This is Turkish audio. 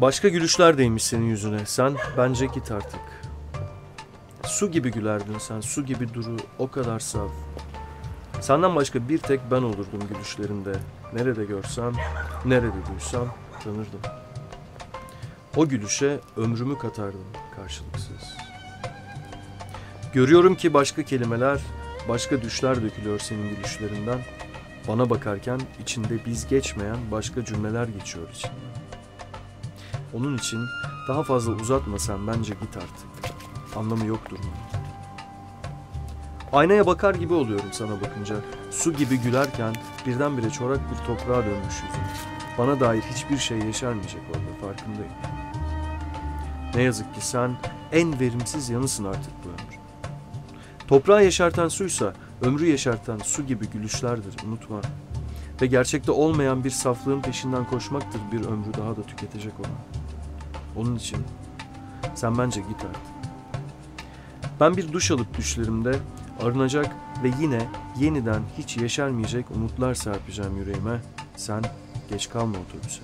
Başka gülüşler değmiş senin yüzüne. Sen bence git artık. Su gibi gülerdin sen. Su gibi duru. O kadar saf. Senden başka bir tek ben olurdum gülüşlerinde. Nerede görsem, nerede duysam tanırdım. O gülüşe ömrümü katardım karşılıksız. Görüyorum ki başka kelimeler, başka düşler dökülüyor senin gülüşlerinden. Bana bakarken içinde biz geçmeyen başka cümleler geçiyor içinden. Onun için daha fazla uzatma sen bence git artık. Anlamı yok durumun. Aynaya bakar gibi oluyorum sana bakınca. Su gibi gülerken birdenbire çorak bir toprağa dönmüş yüzüm. Bana dair hiçbir şey yeşermeyecek orada farkındayım. Ne yazık ki sen en verimsiz yanısın artık bu ömrün. Toprağı yeşerten suysa ömrü yeşerten su gibi gülüşlerdir unutma. Ve gerçekte olmayan bir saflığın peşinden koşmaktır bir ömrü daha da tüketecek ona. Onun için sen bence git artık. Ben bir duş alıp düşlerimde arınacak ve yine yeniden hiç yeşermeyecek umutlar serpeceğim yüreğime. Sen geç kalma otobüse.